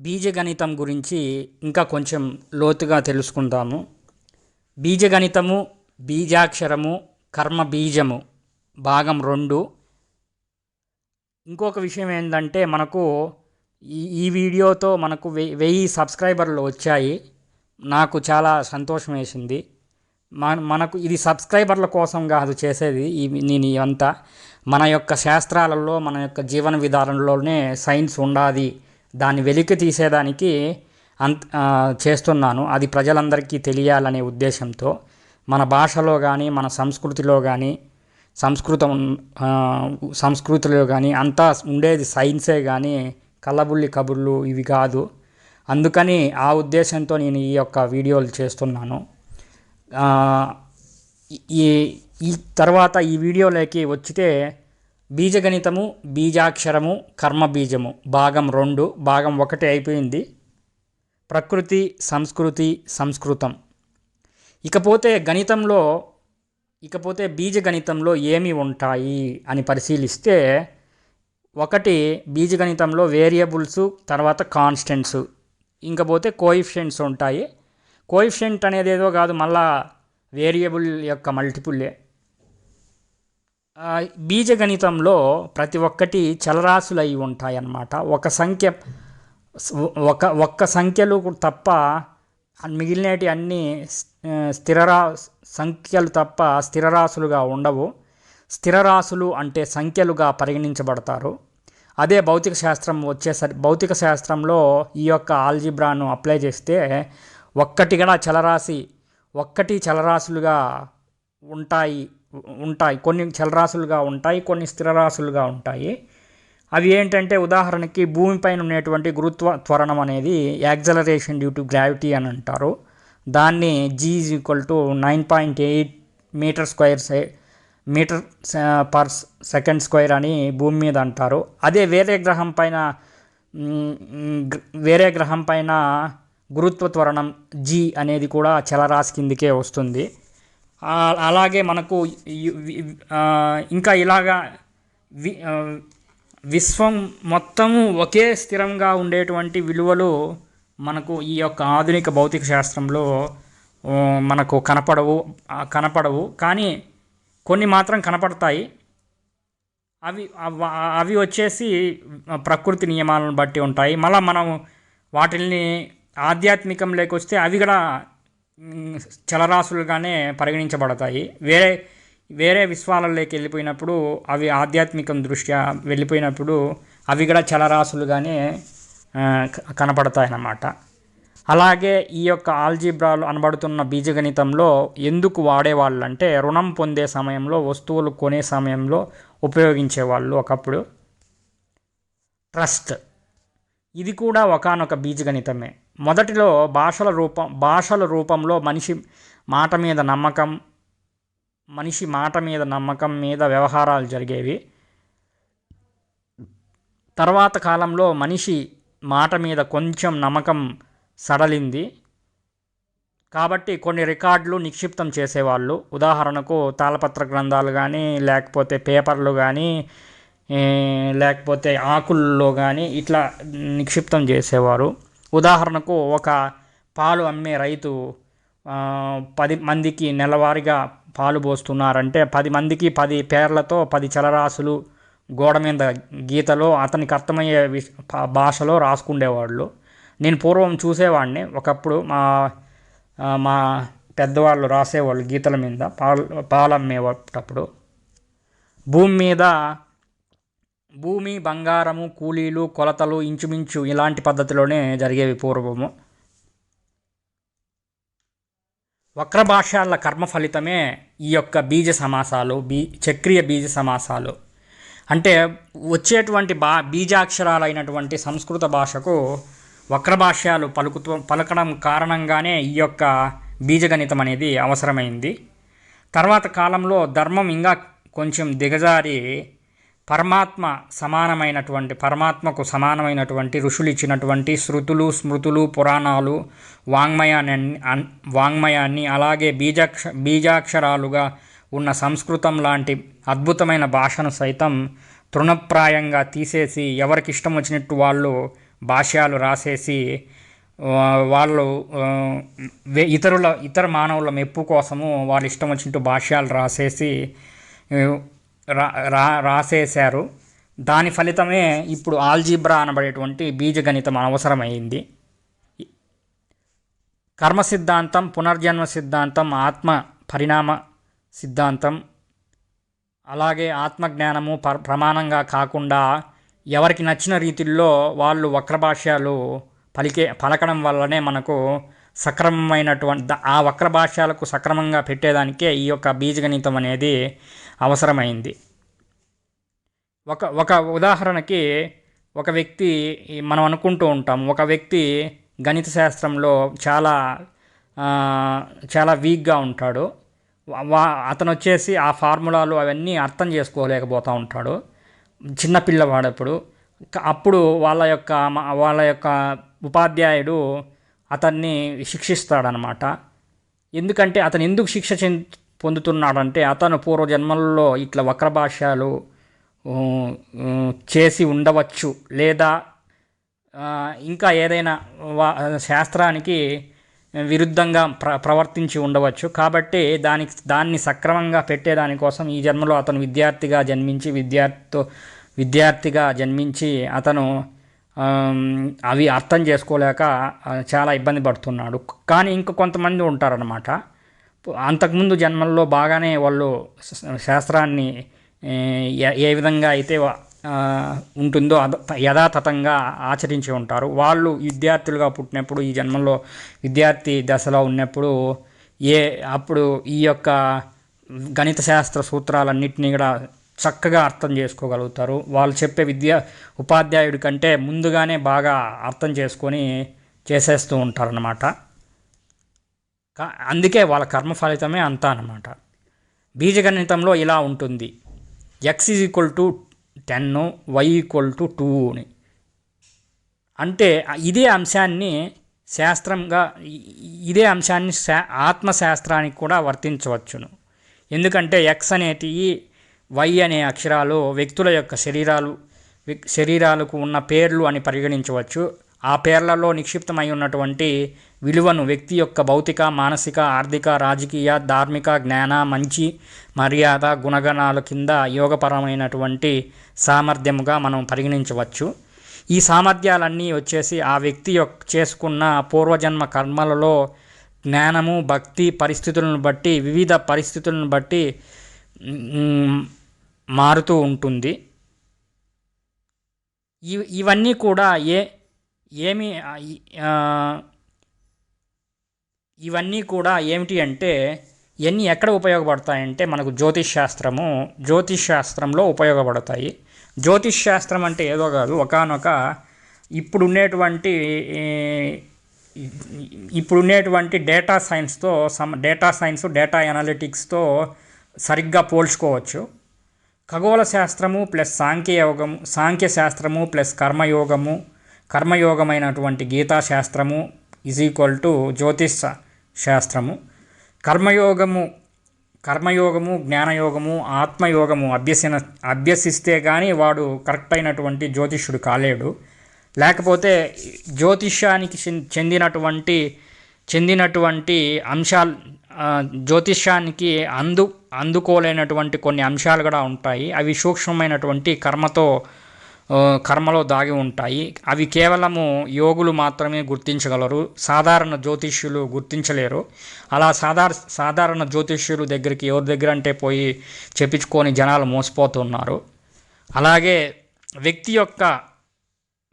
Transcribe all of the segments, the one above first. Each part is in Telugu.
బీజగణితం గురించి ఇంకా కొంచెం లోతుగా తెలుసుకుందాము. బీజగణితము బీజాక్షరము కర్మ బీజము భాగం రెండు. ఇంకొక విషయం ఏంటంటే మనకు ఈ ఈ వీడియోతో మనకు వెయ్యి వెయ్యి సబ్స్క్రైబర్లు వచ్చాయి. నాకు చాలా సంతోషం వేసింది. మనకు ఇది సబ్స్క్రైబర్ల కోసం కాదు చేసేది ఈ నేను ఇవంతా మన యొక్క శాస్త్రాలలో మన యొక్క జీవన విధానంలోనే సైన్స్ ఉండాలి దాన్ని వెలికి తీసేదానికి అంత చేస్తున్నాను. అది ప్రజలందరికీ తెలియాలనే ఉద్దేశంతో మన భాషలో కానీ మన సంస్కృతిలో కానీ సంస్కృతం సంస్కృతిలో కానీ అంతా ఉండేది సైన్సే కానీ కళ్ళబుల్లి కబుర్లు ఇవి కాదు. అందుకని ఆ ఉద్దేశంతో నేను ఈ యొక్క వీడియోలు చేస్తున్నాను. ఈ ఈ తర్వాత ఈ వీడియోలోకి వచ్చితే బీజగణితము బీజాక్షరము కర్మ బీజము భాగం రెండు భాగం ఒకటి అయిపోయింది. ప్రకృతి సంస్కృతి సంస్కృతం. ఇకపోతే గణితంలో ఇకపోతే బీజగణితంలో ఏమి ఉంటాయి అని పరిశీలిస్తే ఒకటి బీజగణితంలో వేరియబుల్స్ తర్వాత కాన్స్టెంట్స్. ఇంకపోతే కోయిఫిషియెంట్స్ ఉంటాయి. కోయిఫిషియెంట్ అనేది ఏదో కాదు మళ్ళా వేరియబుల్ యొక్క మల్టిపుల్లే. బీజగణితంలో ప్రతి ఒక్కటి చలరాశులు అయి ఉంటాయన్నమాట. ఒక సంఖ్య ఒక ఒక్క సంఖ్యలు తప్ప మిగిలినటి అన్నీ స్థిరరా సంఖ్యలు తప్ప స్థిరరాశులుగా ఉండవు. స్థిరరాశులు అంటే సంఖ్యలుగా పరిగణించబడతారు. అదే భౌతిక శాస్త్రం వచ్చేసరి భౌతిక శాస్త్రంలో ఈ యొక్క ఆల్జిబ్రాను అప్లై చేస్తే ఒక్కటి కూడా చలరాశి ఒక్కటి చలరాశులుగా ఉంటాయి ఉంటాయి. కొన్ని చలరాశులుగా ఉంటాయి కొన్ని స్థిరరాశులుగా ఉంటాయి. అవి ఏంటంటే ఉదాహరణకి భూమిపైన ఉండేటువంటి గురుత్వ త్వరణం అనేది యాక్సలరేషన్ డ్యూ టు గ్రావిటీ అని అంటారు. దాన్ని G is equal to nine point eight metre square metre per second square అని భూమి మీద అంటారు. అదే వేరే గ్రహం పైన వేరే గ్రహం పైన గురుత్వ త్వరణం జీ అనేది కూడా చలరాశి కిందికే వస్తుంది. అలాగే మనకు ఇంకా ఇలాగా వి విశ్వం మొత్తము ఒకే స్థిరంగా ఉండేటువంటి విలువలు మనకు ఈ యొక్క ఆధునిక భౌతిక శాస్త్రంలో మనకు కనపడవు కనపడవు. కానీ కొన్ని మాత్రం కనపడతాయి. అవి అవి వచ్చేసి ప్రకృతి నియమాలను బట్టి ఉంటాయి. మళ్ళీ మనం వాటిల్ని ఆధ్యాత్మికంలోకి వస్తే అవి కూడా చలరాశులుగానే పరిగణించబడతాయి. వేరే వేరే విశ్వాలలోకి వెళ్ళిపోయినప్పుడు అవి ఆధ్యాత్మికం దృష్ట్యా వెళ్ళిపోయినప్పుడు అవి కూడా చలరాశులుగానే ఆ, కనపడతాయి అన్నమాట అలాగే ఈ యొక్క ఆల్జీబ్రాలు అనబడుతున్న బీజగణితంలో ఎందుకు వాడేవాళ్ళు అంటే రుణం పొందే సమయంలో వస్తువులు కొనే సమయంలో ఉపయోగించేవాళ్ళు ఒకప్పుడు. ట్రస్ట్. ఇది కూడా ఒకానొక బీజగణితమే. మొదటిలో భాషల రూపం భాషల రూపంలో మనిషి మాట మీద నమ్మకం మనిషి మాట మీద నమ్మకం మీద వ్యవహారాలు జరిగేవి. తర్వాత కాలంలో మనిషి మాట మీద కొంచెం నమ్మకం సడలింది. కాబట్టి కొన్ని రికార్డులు నిక్షిప్తం చేసేవాళ్ళు. ఉదాహరణకు తాళపత్ర గ్రంథాలు కానీ లేకపోతే పేపర్లు కానీ లేకపోతే ఆకుల్లో కానీ ఇట్లా నిక్షిప్తం చేసేవారు. ఉదాహరణకు ఒక పాలు అమ్మే రైతు పది మందికి నెలవారీగా పాలు పోస్తున్నారంటే పది మందికి పది పేర్లతో పది చలరాశులు గోడ మీద గీతలో అతనికి అర్థమయ్యే విష భాషలో రాసుకుండేవాళ్ళు. నేను పూర్వం చూసేవాడిని. ఒకప్పుడు మా మా పెద్దవాళ్ళు రాసేవాళ్ళు గీతల మీద పాలు పాలు అమ్మేటప్పుడు భూమి మీద భూమి బంగారము కూలీలు కొలతలు ఇంచుమించు ఇలాంటి పద్ధతిలోనే జరిగేవి పూర్వము. వక్రభాష్యాల కర్మ ఫలితమే ఈ యొక్క బీజ సమాసాలు బీ చక్రీయ బీజ సమాసాలు. అంటే వచ్చేటువంటి బా బీజాక్షరాలైనటువంటి సంస్కృత భాషకు వక్రభాష్యాలు పలుకుతూ పలకడం కారణంగానే ఈ యొక్క బీజగణితం అనేది అవసరమైంది. తర్వాత కాలంలో ధర్మం ఇంకా కొంచెం దిగజారి పరమాత్మ సమానమైనటువంటి పరమాత్మకు సమానమైనటువంటి ఋషులు ఇచ్చినటువంటి శృతులు స్మృతులు పురాణాలు వాంగ్మయాన్ని అన్- వాంగ్మయాన్ని అలాగే బీజాక్ష బీజాక్షరాలుగా ఉన్న సంస్కృతం లాంటి అద్భుతమైన భాషను సైతం తృణప్రాయంగా తీసేసి ఎవరికి ఇష్టం వచ్చినట్టు వాళ్ళు భాష్యాలు రాసేసి వాళ్ళు ఇతరుల ఇతర మానవుల మెప్పు కోసము వాళ్ళు ఇష్టం వచ్చినట్టు భాష్యాలు రాసేసి రా రా రాసేశారు. దాని ఫలితమే ఇప్పుడు ఆల్జీబ్రా అనబడేటువంటి బీజగణితం అవసరమైంది కర్మ సిద్ధాంతం పునర్జన్మ సిద్ధాంతం ఆత్మ పరిణామ సిద్ధాంతం అలాగే ఆత్మజ్ఞానము ప ప్రమాణంగా కాకుండా ఎవరికి నచ్చిన రీతిల్లో వాళ్ళు వక్రభాష్యాలు పలికే పలకడం వల్లనే మనకు సక్రమమైనటువంటి ఆ వక్ర భాష్యాలకు సక్రమంగా పెట్టేదానికే ఈ యొక్క బీజగణితం అనేది అవసరమైంది. ఒక ఒక ఉదాహరణకి ఒక వ్యక్తి మనం అనుకుంటూ ఉంటాం ఒక వ్యక్తి గణిత శాస్త్రంలో చాలా చాలా వీక్గా ఉంటాడు. వా- అతను వచ్చేసి ఆ ఫార్ములాలు అవన్నీ అర్థం చేసుకోలేకపోతూ ఉంటాడు. చిన్నపిల్లవాడప్పుడు అప్పుడు వాళ్ళ యొక్క వాళ్ళ యొక్క ఉపాధ్యాయుడు అతన్ని శిక్షిస్తాడనమాట. ఎందుకంటే అతను ఎందుకు శిక్ష పొందుతున్నాడంటే అతను పూర్వజన్మల్లో ఇట్లా వక్రభాష్యాలు చేసి ఉండవచ్చు. లేదా ఇంకా ఏదైనా వా- శాస్త్రానికి విరుద్ధంగా ప్ర ప్రవర్తించి ఉండవచ్చు. కాబట్టి దానికి దాన్ని సక్రమంగా పెట్టేదానికోసం ఈ జన్మలో అతను విద్యార్థిగా జన్మించి విద్యార్థితో విద్యార్థిగా జన్మించి అతను అవి అర్థం చేసుకోలేక చాలా ఇబ్బంది పడుతున్నాడు. కానీ ఇంక కొంతమంది ఉంటారనమాట అంతకుముందు జన్మల్లో బాగానే వాళ్ళు శాస్త్రాన్ని ఏ, ఏ- విధంగా అయితే ఉంటుందో అద యథాతథంగా ఆచరించి ఉంటారు. వాళ్ళు విద్యార్థులుగా పుట్టినప్పుడు ఈ జన్మలో విద్యార్థి దశలో ఉన్నప్పుడు ఏ అప్పుడు ఈ యొక్క గణిత శాస్త్ర సూత్రాలన్నింటినీ కూడా చక్కగా అర్థం చేసుకోగలుగుతారు. వాళ్ళు చెప్పే విద్య ఉపాధ్యాయుడి కంటే ముందుగానే బాగా అర్థం చేసుకొని చేసేస్తూ ఉంటారన్నమాట. అందుకే వాళ్ళ కర్మ ఫలితమే అంతా అనమాట బీజగణితంలో ఇలా ఉంటుంది. X is equal to ten Y equal to two అని అంటే ఇదే అంశాన్ని శాస్త్రంగా ఇదే అంశాన్ని శా ఆత్మశాస్త్రానికి కూడా వర్తించవచ్చును. ఎందుకంటే ఎక్స్ అనేటివి వై అనే అక్షరాలు వ్యక్తుల యొక్క శరీరాలు శరీరాలకు ఉన్న పేర్లు అని పరిగణించవచ్చు. ఆ పేర్లలో నిక్షిప్తమై ఉన్నటువంటి విలువను వ్యక్తి యొక్క భౌతిక మానసిక ఆర్థిక రాజకీయ ధార్మిక జ్ఞాన మంచి మర్యాద గుణగణాల కింద యోగపరమైనటువంటి సామర్థ్యముగా మనం పరిగణించవచ్చు. ఈ సామర్థ్యాలన్నీ వచ్చేసి ఆ వ్యక్తి యొక్క చేసుకున్న పూర్వజన్మ కర్మలలో జ్ఞానము భక్తి పరిస్థితులను బట్టి వివిధ పరిస్థితులను బట్టి మారుతూ ఉంటుంది. ఇవి ఇవన్నీ కూడా ఏ ఏమి ఇవన్నీ కూడా ఏమిటి అంటే ఇవన్నీ ఎక్కడ ఉపయోగపడతాయంటే మనకు జ్యోతిష్ శాస్త్రము జ్యోతిష్ శాస్త్రంలో ఉపయోగపడతాయి. జ్యోతిష్ శాస్త్రం అంటే ఏదో కాదు ఒకనొక ఇప్పుడున్నటువంటి ఇప్పుడున్నటువంటి డేటా సైన్స్తో సమ డేటా సైన్స్ డేటా ఎనాలిటిక్స్తో సరిగ్గా పోల్చుకోవచ్చు. ఖగోళ శాస్త్రము ప్లస్ సాంఖ్యయోగము సాంఖ్యశాస్త్రము ప్లస్ కర్మయోగము కర్మయోగమైనటువంటి గీతా శాస్త్రము ఈజ్ ఈక్వల్ టు జ్యోతిష్ శాస్త్రము కర్మయోగము కర్మయోగము జ్ఞానయోగము ఆత్మయోగము అభ్యసిన అభ్యసిస్తే కానీ వాడు కరెక్ట్ అయినటువంటి జ్యోతిష్యుడు కాలేడు. లేకపోతే జ్యోతిష్యానికి చెందినటువంటి చెందినటువంటి అంశాలు జ్యోతిష్యానికి అందు అందుకోలేనటువంటి కొన్ని అంశాలు కూడా ఉంటాయి. అవి సూక్ష్మమైనటువంటి కర్మతో కర్మలో దాగి ఉంటాయి. అవి కేవలము యోగులు మాత్రమే గుర్తించగలరు. సాధారణ జ్యోతిష్యులు గుర్తించలేరు. అలా సాధార సాధారణ జ్యోతిష్యులు దగ్గరికి ఎవరి దగ్గర అంటే పోయి చెప్పించుకొని జనాలు మోసపోతున్నారు. అలాగే వ్యక్తి యొక్క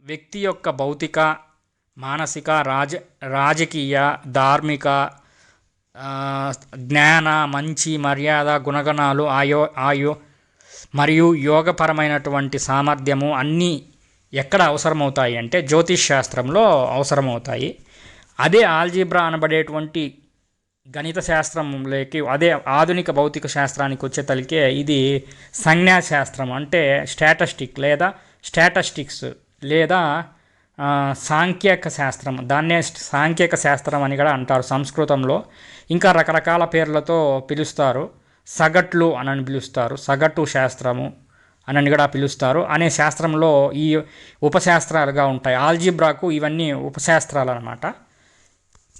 వ్యక్తి యొక్క భౌతిక మానసిక రాజ రాజకీయ ధార్మిక జ్ఞాన మంచి మర్యాద గుణగణాలు ఆయో ఆయో మరియు యోగపరమైనటువంటి సామర్థ్యము అన్నీ ఎక్కడ అవసరమవుతాయి అంటే జ్యోతిష్ శాస్త్రంలో అవసరమవుతాయి. అదే ఆల్జీబ్రా అనబడేటువంటి గణిత శాస్త్రంలోకి అదే ఆధునిక భౌతిక శాస్త్రానికి వచ్చే తలికే ఇది సంజ్ఞాశాస్త్రం అంటే స్టాటస్టిక్ లేదా స్టాటస్టిక్స్ లేదా సాంఖ్యక శాస్త్రం దాన్నే సాంఖ్యక శాస్త్రం అని కూడా అంటారు సంస్కృతంలో. ఇంకా రకరకాల పేర్లతో పిలుస్తారు. సగట్లు అని పిలుస్తారు. సగటు శాస్త్రము అని కూడా పిలుస్తారు. అనే శాస్త్రంలో ఈ ఉపశాస్త్రాలుగా ఉంటాయి. ఆల్జిబ్రాకు ఇవన్నీ ఉపశాస్త్రాలు అనమాట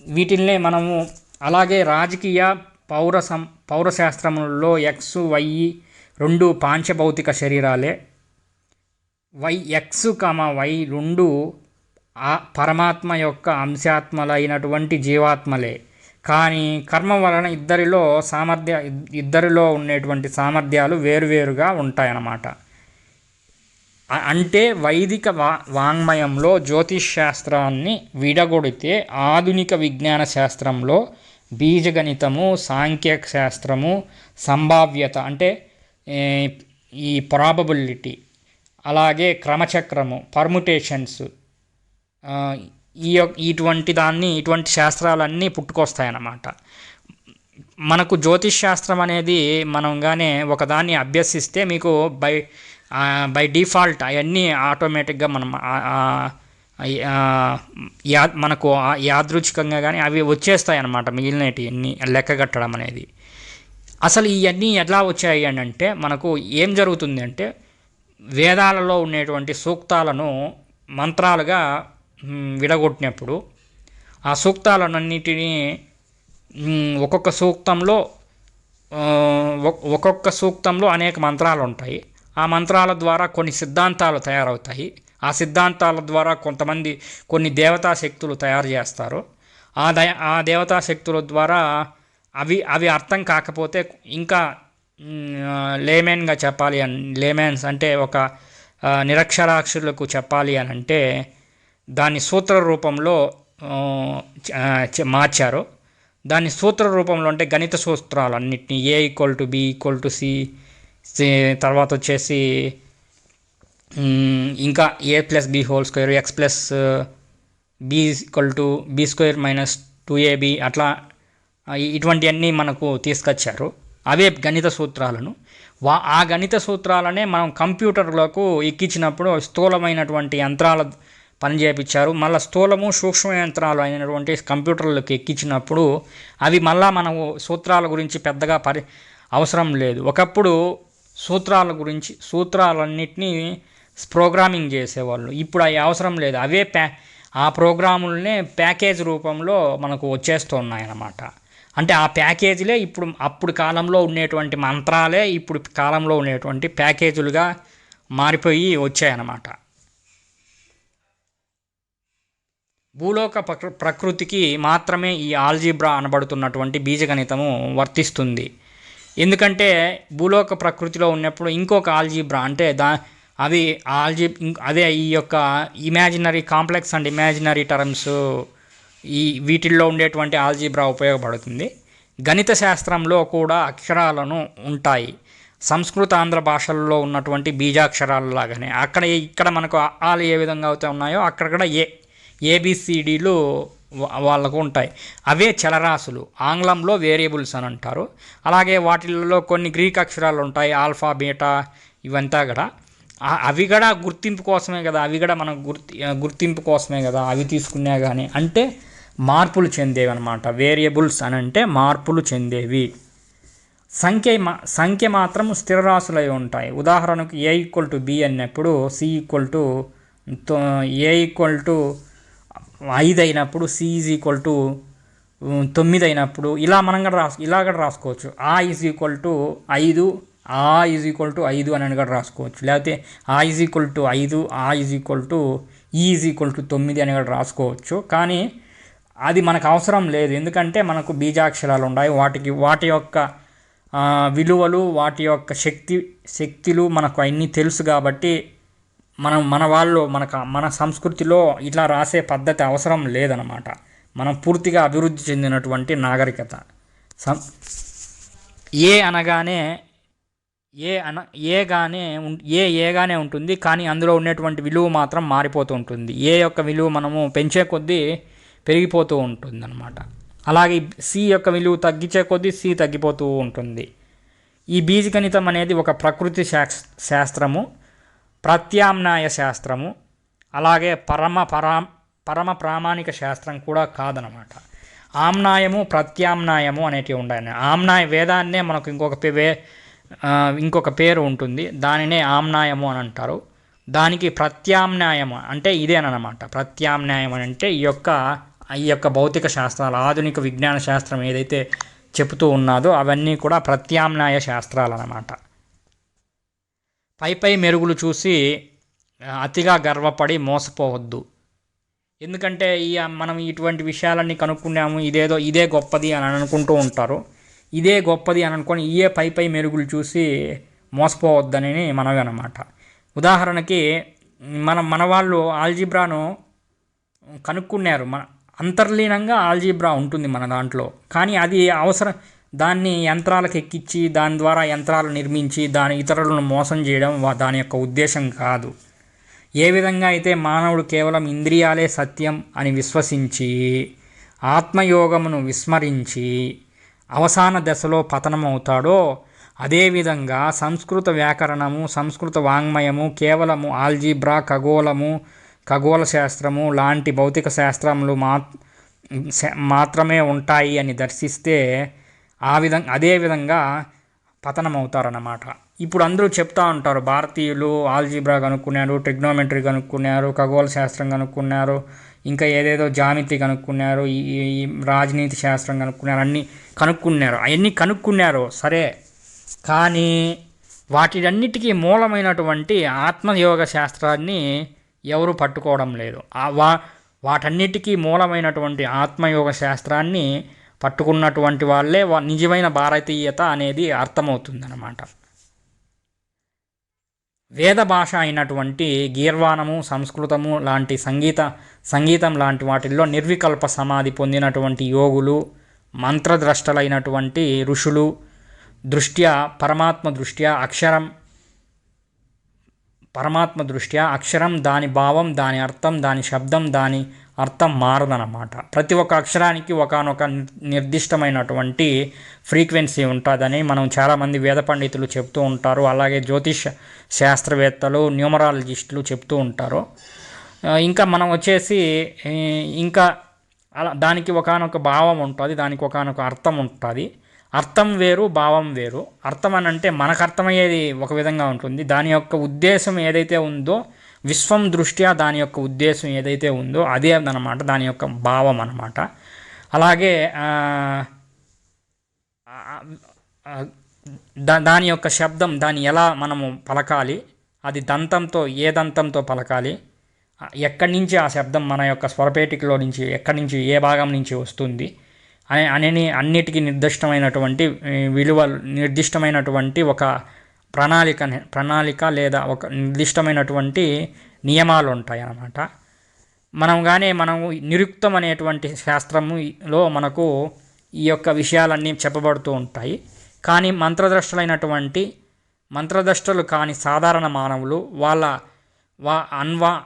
వీటిల్నే మనము అలాగే రాజకీయ పౌర సం పౌరశాస్త్రములలో ఎక్స్ వై రెండు పాంచభౌతిక శరీరాలే. వై ఎక్స్ కమ వై రెండు ఆ పరమాత్మ యొక్క అంశాత్మలైనటువంటి జీవాత్మలే. కానీ కర్మ వలన ఇద్దరిలో సామర్థ్య ఇద్దరిలో ఉండేటువంటి సామర్థ్యాలు వేరువేరుగా ఉంటాయన్నమాట. అంటే వైదిక వా వాంగ్మయంలో జ్యోతిష్ శాస్త్రాన్ని విడగొడితే ఆధునిక విజ్ఞాన శాస్త్రంలో బీజగణితము సాంఖ్యక శాస్త్రము సంభావ్యత అంటే ఈ ప్రాబబిలిటీ అలాగే క్రమచక్రము పర్ముటేషన్స్ ఈ ఇటువంటి దాన్ని ఇటువంటి శాస్త్రాలన్నీ పుట్టుకొస్తాయన్నమాట. మనకు జ్యోతిష్ శాస్త్రం అనేది మనంగానే ఒకదాన్ని అభ్యసిస్తే మీకు బై బై డిఫాల్ట్ అవన్నీ ఆటోమేటిక్గా మనం యా మనకు యాదృచ్ఛికంగా కానీ అవి వచ్చేస్తాయి అన్నమాట మిగిలినవి అన్ని లెక్క కట్టడం అనేది. అసలు ఇవన్నీ ఎలా వచ్చాయి అని అంటే మనకు ఏం జరుగుతుంది అంటే వేదాలలో ఉండేటువంటి సూక్తాలను మంత్రాలుగా విడగొట్టినప్పుడు ఆ సూక్తాలన్నిటినీ ఒక్కొక్క సూక్తంలో ఒక్కొక్క సూక్తంలో అనేక మంత్రాలు ఉంటాయి ఆ మంత్రాల ద్వారా కొన్ని సిద్ధాంతాలు తయారవుతాయి. ఆ సిద్ధాంతాల ద్వారా కొంతమంది కొన్ని దేవతా శక్తులు తయారు చేస్తారు. ఆ దయ ఆ దేవతా శక్తుల ద్వారా అవి అవి అర్థం కాకపోతే ఇంకా లేమెన్గా చెప్పాలి అని లేమెన్స్ అంటే ఒక నిరక్షరాక్షులకు చెప్పాలి అని అంటే దాన్ని సూత్ర రూపంలో మార్చారు. దాన్ని సూత్ర రూపంలో అంటే గణిత సూత్రాలు అన్నిటిని A equal to B equal to C తర్వాత వచ్చేసి ఇంకా A plus B whole square X plus B equal to B square minus two A B అట్లా ఇటువంటివన్నీ మనకు తీసుకొచ్చారు. అవే గణిత సూత్రాలను. వా ఆ గణిత సూత్రాలనే మనం కంప్యూటర్లకు ఎక్కించినప్పుడు స్థూలమైనటువంటి యంత్రాల పని చేయించారు మళ్ళీ స్థూలము సూక్ష్మ యంత్రాలు అయినటువంటి కంప్యూటర్లకు ఎక్కించినప్పుడు అవి మళ్ళా మనము సూత్రాల గురించి పెద్దగా పరి అవసరం లేదు. ఒకప్పుడు సూత్రాల గురించి సూత్రాలన్నింటినీ ప్రోగ్రామింగ్ చేసేవాళ్ళు. ఇప్పుడు అవి అవసరం లేదు. అవే ప్యా ఆ ప్రోగ్రాములనే ప్యాకేజ్ రూపంలో మనకు వచ్చేస్తున్నాయన్నమాట. అంటే ఆ ప్యాకేజీలే ఇప్పుడు అప్పుడు కాలంలో ఉండేటువంటి మంత్రాలే ఇప్పుడు కాలంలో ఉండేటువంటి ప్యాకేజీలుగా మారిపోయి వచ్చాయన్నమాట. భూలోక ప్రకృ- ప్రకృతికి మాత్రమే ఈ ఆల్జీబ్రా అనబడుతున్నటువంటి బీజగణితము వర్తిస్తుంది. ఎందుకంటే భూలోక ప్రకృతిలో ఉన్నప్పుడు ఇంకొక ఆల్జీబ్రా అంటే దా అది ఆల్జీ అదే ఈ యొక్క imaginary complex and imaginary terms ఈ వీటిల్లో ఉండేటువంటి ఆల్జీబ్రా ఉపయోగపడుతుంది. గణిత శాస్త్రంలో కూడా అక్షరాలను ఉంటాయి. సంస్కృత ఆంధ్ర భాషల్లో ఉన్నటువంటి బీజాక్షరాలు లాగానే. అక్కడ ఇక్కడ మనకు ఆలు ఏ విధంగా అవుతా ఉన్నాయో అక్కడ కూడా ఏ ఏబిసిడీలు వాళ్ళకు ఉంటాయి. అవే చలరాశులు. ఆంగ్లంలో వేరియబుల్స్ అని అంటారు. అలాగే వాటిల్లో కొన్ని గ్రీక్ అక్షరాలు ఉంటాయి. ఆల్ఫా బీటా ఇవంతా కూడా అవి కూడా గుర్తింపు కోసమే కదా అవి కూడా మనం గుర్తి గుర్తింపు కోసమే కదా అవి తీసుకున్నా కానీ అంటే మార్పులు చెందేవి అనమాట వేరియబుల్స్ అని అంటే మార్పులు చెందేవి. సంఖ్య మా- సంఖ్య మాత్రం స్థిరరాశులై ఉంటాయి. ఉదాహరణకు ఏ ఈక్వల్ టు బి అన్నప్పుడు C equal to A equal to ఐదు అయినప్పుడు సి ఈజ్ ఈక్వల్ టు తొమ్మిది అయినప్పుడు ఇలా మనం కూడా రాసు ఇలా కూడా రాసుకోవచ్చు. ఆ ఈజ్ ఈక్వల్ టు ఐదు ఆ ఈజ్ ఈక్వల్ టు ఐదు అని కూడా రాసుకోవచ్చు. లేకపోతే ఆ ఈజ్ ఈక్వల్ టు ఐదు ఆ is equal to is equal to తొమ్మిది అని కూడా రాసుకోవచ్చు. కానీ అది మనకు అవసరం లేదు. ఎందుకంటే మనకు బీజాక్షరాలు ఉన్నాయి. వాటికి వాటి యొక్క విలువలు వాటి యొక్క శక్తి శక్తులు మనకు అన్నీ తెలుసు కాబట్టి మనం మన వాళ్ళు మనకు మన సంస్కృతిలో ఇట్లా రాసే పద్ధతి అవసరం లేదనమాట మనం పూర్తిగా అభివృద్ధి చెందినటువంటి నాగరికత. సం ఏ అనగానే ఏ అన ఏగానే ఉం- ఏ ఏగానే ఉంటుంది కానీ అందులో ఉన్నటువంటి విలువ మాత్రం మారిపోతూ ఉంటుంది. ఏ యొక్క విలువ మనము పెంచే కొద్దీ పెరిగిపోతూ ఉంటుంది అనమాట అలాగే సి యొక్క విలువ తగ్గించే కొద్దీ సి తగ్గిపోతూ ఉంటుంది. ఈ బీజగణితం అనేది ఒక ప్రకృతి శాస్ శాస్త్రము. ప్రత్యామ్నాయ శాస్త్రము అలాగే పరమ పరా పరమ ప్రామాణిక శాస్త్రం కూడా కాదనమాట ఆమ్నాయము ప్రత్యామ్నాయము అనేటివి ఉన్నాయి ఆమ్నాయ వేదాన్నే మనకు ఇంకొక పే- వే ఇంకొక పేరు ఉంటుంది. దానినే ఆమ్నాయము అని అంటారు. దానికి ప్రత్యామ్నాయము అంటే ఇదేనమాట ప్రత్యామ్నాయం అని అంటే ఈ యొక్క ఈ యొక్క భౌతిక శాస్త్రాలు ఆధునిక విజ్ఞాన శాస్త్రం ఏదైతే చెబుతూ ఉన్నాదో అవన్నీ కూడా ప్రత్యామ్నాయ శాస్త్రాలు అన్నమాట. పై పై మెరుగులు చూసి అతిగా గర్వపడి మోసపోవద్దు. ఎందుకంటే ఈ మనం ఇటువంటి విషయాలన్నీ కనుక్కున్నాము ఇదేదో ఇదే గొప్పది అని అనుకుంటూ ఉంటారు. ఇదే గొప్పది అని అనుకొని ఇయే పై పై మెరుగులు చూసి మోసపోవద్దని మనవి అనమాట ఉదాహరణకి మనం మన వాళ్ళు ఆల్జీబ్రాను కనుక్కున్నారు. మన అంతర్లీనంగా ఆల్జీబ్రా ఉంటుంది మన దాంట్లో. కానీ అది అవసరం దాన్ని యంత్రాలకు ఎక్కించి దాని ద్వారా యంత్రాలు నిర్మించి దాని ఇతరులను మోసం చేయడం దాని యొక్క ఉద్దేశం కాదు. ఏ విధంగా అయితే మానవుడు కేవలం ఇంద్రియాలే సత్యం అని విశ్వసించి ఆత్మయోగమును విస్మరించి అవసాన దశలో పతనమవుతాడో అదేవిధంగా సంస్కృత వ్యాకరణము సంస్కృత వాంగ్మయము కేవలము ఆల్జీబ్రా ఖగోళము ఖగోళ శాస్త్రము లాంటి భౌతిక శాస్త్రములు మా మాత్రమే ఉంటాయి అని దర్శిస్తే ఆ విధంగా అదే విధంగా పతనమవుతారన్నమాట. ఇప్పుడు అందరూ చెప్తా ఉంటారు భారతీయులు ఆల్జీబ్రా కనుక్కున్నారు ట్రిగ్నోమెట్రీ కనుక్కున్నారు ఖగోళ శాస్త్రం కనుక్కున్నారు ఇంకా ఏదేదో జామితి కనుక్కున్నారు ఈ రాజనీతి శాస్త్రం కనుక్కున్నారు అన్నీ కనుక్కున్నారు. అవన్నీ కనుక్కున్నారు సరే. కానీ వాటిలన్నిటికీ మూలమైనటువంటి ఆత్మయోగ శాస్త్రాన్ని ఎవరు పట్టుకోవడం లేదు. వా వాటన్నిటికీ మూలమైనటువంటి ఆత్మయోగ శాస్త్రాన్ని పట్టుకున్నటువంటి వాళ్ళే నిజమైన భారతీయత అనేది అర్థమవుతుందన్నమాట. వేద భాష అయినటువంటి గీర్వాణము సంస్కృతము లాంటి సంగీత సంగీతం లాంటి వాటిల్లో నిర్వికల్ప సమాధి పొందినటువంటి యోగులు మంత్రద్రష్టలైనటువంటి ఋషులు దృష్ట్యా పరమాత్మ దృష్ట్యా అక్షరం పరమాత్మ దృష్ట్యా అక్షరం దాని భావం దాని అర్థం దాని శబ్దం దాని అర్థం మారదనమాట ప్రతి ఒక్క అక్షరానికి ఒకనొక నిర్దిష్టమైనటువంటి ఫ్రీక్వెన్సీ ఉంటుందని మనం చాలామంది వేద పండితులు చెప్తూ ఉంటారు. అలాగే జ్యోతిష్ శాస్త్రవేత్తలు న్యూమరాలజిస్టులు చెప్తూ ఉంటారు. ఇంకా మనం వచ్చేసి ఇంకా అలా దానికి ఒకనొక భావం ఉంటుంది దానికి ఒకనొక అర్థం ఉంటుంది. అర్థం వేరు భావం వేరు. అర్థం అని అంటే మనకు అర్థమయ్యేది ఒక విధంగా ఉంటుంది. దాని యొక్క ఉద్దేశం ఏదైతే ఉందో విశ్వం దృష్ట్యా దాని యొక్క ఉద్దేశం ఏదైతే ఉందో అదే అనమాట దాని యొక్క భావం అన్నమాట. అలాగే దా దాని యొక్క శబ్దం దాన్ని ఎలా మనము పలకాలి అది దంతంతో ఏ దంతంతో పలకాలి ఎక్కడి నుంచి ఆ శబ్దం మన యొక్క స్వరపేటికలో నుంచి ఎక్కడి నుంచి ఏ భాగం నుంచి వస్తుంది అనే అనేని అన్నిటికీ నిర్దిష్టమైనటువంటి విలువలు విలువ నిర్దిష్టమైనటువంటి ఒక ప్రణాళిక ప్రణాళిక లేదా ఒక నిర్దిష్టమైనటువంటి నియమాలు ఉంటాయి అన్నమాట. మనం కానీ మనము నిరుక్తం అనేటువంటి శాస్త్రములో మనకు ఈ యొక్క విషయాలన్నీ చెప్పబడుతూ ఉంటాయి. కానీ మంత్రద్రష్టలైనటువంటి మంత్రద్రష్టలు కాని సాధారణ మానవులు వాళ్ళ వా అన్వ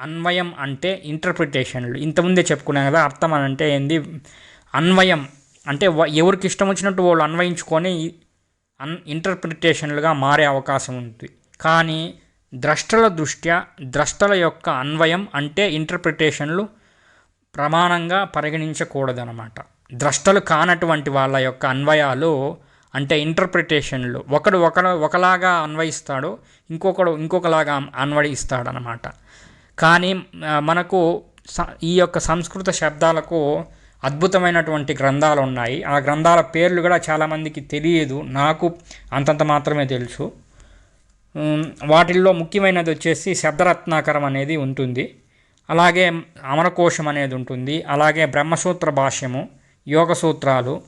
అన్వయం అంటే ఇంటర్ప్రిటేషన్లు. ఇంతకుముందే చెప్పుకున్నాం కదా అర్థం అని అంటే ఏంది? అన్వయం అంటే ఎవరికి ఇష్టం వచ్చినట్టు వాళ్ళు అన్వయించుకొని అన్ ఇంటర్ప్రిటేషన్లుగా మారే అవకాశం ఉంది. కానీ ద్రష్టల దృష్ట్యా ద్రష్టల యొక్క అన్వయం అంటే ఇంటర్ప్రిటేషన్లు ప్రమాణంగా పరిగణించకూడదనమాట ద్రష్టలు కానటువంటి వాళ్ళ యొక్క అన్వయాలు అంటే ఇంటర్ప్రిటేషన్లు. ఒకడు ఒకడు ఒకలాగా అన్వయిస్తాడు ఇంకొకడు ఇంకొకలాగా అన్వయిస్తాడనమాట కానీ మనకు స- ఈ యొక్క సంస్కృత శబ్దాలకు అద్భుతమైనటువంటి గ్రంథాలు ఉన్నాయి ఆ గ్రంథాల పేర్లు కూడా చాలామందికి తెలియదు. నాకు అంతంత మాత్రమే తెలుసు. వాటిల్లో ముఖ్యమైనది వచ్చేసి శబ్దరత్నాకరం అనేది ఉంటుంది. అలాగే అమరకోశం అనేది ఉంటుంది. అలాగే బ్రహ్మసూత్ర భాష్యము యోగ సూత్రాలు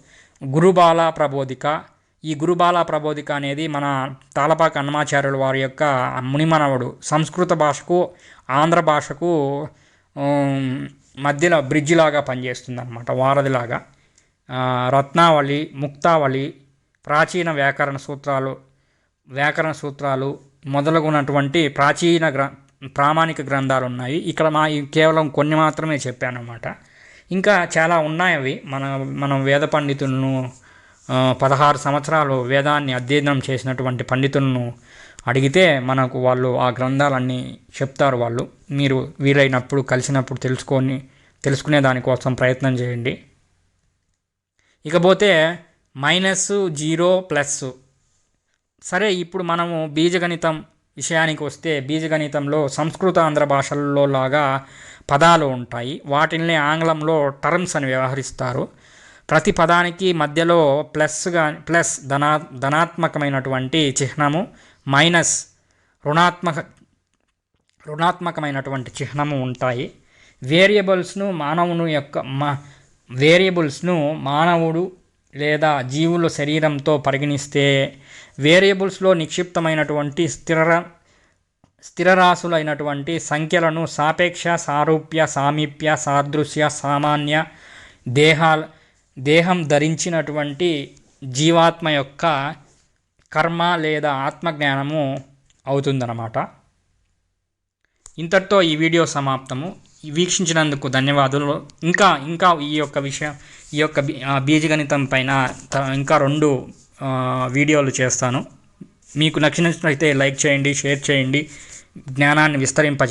గురుబాల ప్రబోధిక. ఈ గురుబాల ప్రబోధిక అనేది మన తాళపాక అన్నమాచార్యుల వారి యొక్క మునిమనవడు. సంస్కృత భాషకు ఆంధ్ర భాషకు మధ్యలో బ్రిడ్జ్ లాగా పనిచేస్తుంది అనమాట వారధిలాగా రత్నావళి ముక్తావళి ప్రాచీన వ్యాకరణ సూత్రాలు వ్యాకరణ సూత్రాలు మొదలగునటువంటి ప్రాచీన గ్ర ప్రామాణిక గ్రంథాలు ఉన్నాయి ఇక్కడ మా కేవలం కొన్ని మాత్రమే చెప్పాను ఇంకా చాలా ఉన్నాయి అవి మన మనం వేద పండితులను పదహారు సంవత్సరాలు వేదాన్ని అధ్యయనం చేసినటువంటి పండితులను అడిగితే మనకు వాళ్ళు ఆ గ్రంథాలన్నీ చెప్తారు వాళ్ళు. మీరు వీలైనప్పుడు కలిసినప్పుడు తెలుసుకొని తెలుసుకునే దానికోసం ప్రయత్నం చేయండి. ఇకపోతే మైనస్ జీరో ప్లస్. సరే ఇప్పుడు మనము బీజగణితం విషయానికి వస్తే బీజగణితంలో సంస్కృత ఆంధ్ర భాషల్లో లాగా పదాలు ఉంటాయి. వాటిని ఆంగ్లంలో టర్మ్స్ అని వ్యవహరిస్తారు. ప్రతి పదానికి మధ్యలో ప్లస్గా ప్లస్ ధనా ధనాత్మకమైనటువంటి చిహ్నము మైనస్ రుణాత్మక రుణాత్మకమైనటువంటి చిహ్నము ఉంటాయి. వేరియబుల్స్ను మానవుని యొక్క మా వేరియబుల్స్ను మానవుడు లేదా జీవుల శరీరంతో పరిగణిస్తే వేరియబుల్స్లో నిక్షిప్తమైనటువంటి స్థిర స్థిరరాశులైనటువంటి సంఖ్యలను సాపేక్ష సారూప్య సామీప్య సాదృశ్య సామాన్య దేహాల దేహం ధరించినటువంటి జీవాత్మ యొక్క కర్మ లేదా ఆత్మజ్ఞానము అవుతుందన్నమాట. ఇంతటితో ఈ వీడియో సమాప్తము. వీక్షించినందుకు ధన్యవాదాలు ఇంకా ఇంకా ఈ యొక్క విషయం ఈ యొక్క బీజగణితం పైన త- ఇంకా రెండు వీడియోలు చేస్తాను. మీకు నచ్చినట్లయితే లైక్ చేయండి షేర్ చేయండి. జ్ఞానాన్ని విస్తరింప